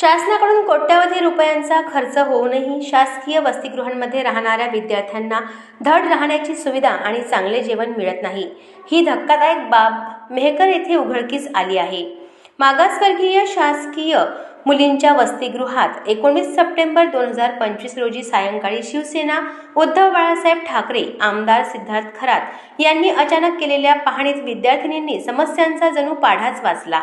शासनाकडून कोट्यवधी रुपयांचा खर्च होऊनही शासकीय वसतिगृहांमध्ये राहणाऱ्या विद्यार्थ्यांना धड राहण्याची सुविधा आणि चांगले जेवण मिळत नाही. ही धक्कादायक बाब मेहकर येथे उघडकीस आली आहे. मागासवर्गीय शासकीय मुलींच्या वसतिगृहात एकोणीस सप्टेंबर दोन हजार पंचवीस रोजी सायंकाळी शिवसेना उद्धव बाळासाहेब ठाकरे आमदार सिद्धार्थ खरात यांनी अचानक केलेल्या पाहणीत विद्यार्थिनींनी समस्यांचा जणू पाढाच वाचला.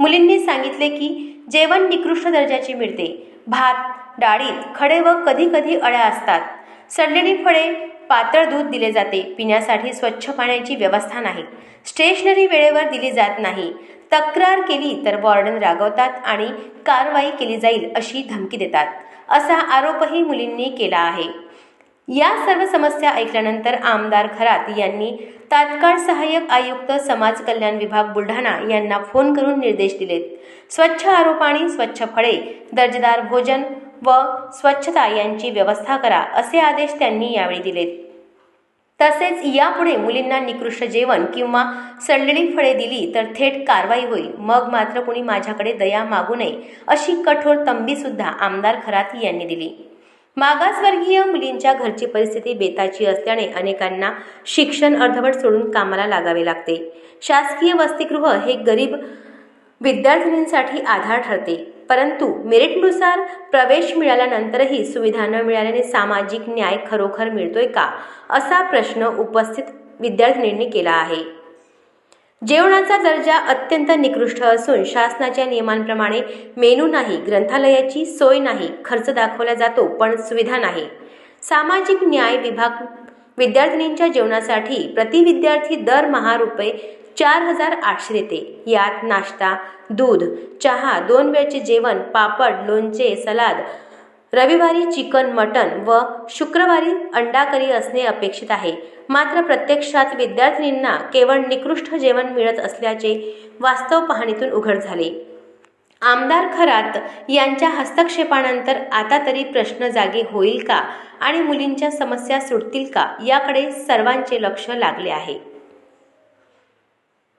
मुलींनी सांगितले की जेवण निकृष्ट दर्जाचे मिळते. भात डाळीत खडे व कधी कधी अळ्या असतात. सडलेली फळे पातळ दूध दिले जाते. पिण्यासाठी स्वच्छ पाण्याची व्यवस्था नाही. स्टेशनरी वेळेवर दिली जात नाही. तक्रार केली तर वॉर्डन रागवतात आणि कारवाई केली जाईल अशी धमकी देतात. असा आरोपही मुलींनी केला आहे. या सर्व समस्या ऐकल्यानंतर आमदार खरात यांनी तात्काळ सहाय्यक आयुक्त समाज कल्याण विभाग बुलढाणा यांना फोन करून निर्देश दिलेत. स्वच्छ आरो पाणी स्वच्छ फळे दर्जेदार भोजन व स्वच्छता यांची व्यवस्था करा असे आदेश त्यांनी यावेळी दिलेत. तसेच यापुढे मुलींना निकृष्ट जेवण किंवा सडलेली फळे दिली तर थेट कारवाई होईल. मग मात्र कुणी माझ्याकडे दया मागू नये अशी कठोर तंबी सुद्धा आमदार खरात यांनी दिली. मागासवर्गीय मुलींच्या घरची परिस्थिती बेताची असल्याने अनेकांना शिक्षण अर्धवट सोडून कामाला लागावे लागते. शासकीय वसतिगृह हे गरीब विद्यार्थिनींसाठी आधार ठरते. परंतु मेरिटनुसार प्रवेश मिळाल्यानंतरही सुविधा न मिळाल्याने सामाजिक न्याय खरोखर मिळतोय का? असा प्रश्न उपस्थित विद्यार्थिनींनी केला आहे. जेवणाचा दर्जा अत्यंत निकृष्ट असून शासनाच्या नियमांप्रमाणे मेनू नाही ग्रंथालयाची सोय नाही खर्च दाखवला जातो पण सुविधा नाही. सामाजिक न्याय विभाग विद्यार्थिनींच्या जेवणासाठी प्रति विद्यार्थी दरमहा रुपये चार हजार आठशे देते. यात नाश्ता दूध चहा दोन वेळचे जेवण पापड लोणचे सलाद रविवारी चिकन मटन व शुक्रवारी अंडा करी असणे अपेक्षित आहे. मात्र प्रत्यक्षात विद्यार्थिनींना केवळ निकृष्ट जेवण मिळत असल्याचे वास्तव पाहणीतून उघड झाले. आमदार खरात यांच्या हस्तक्षेपानंतर आता तरी प्रश्न जागे होईल का आणि मुलींच्या समस्या सुटतील का याकडे सर्वांचे लक्ष लागले आहे.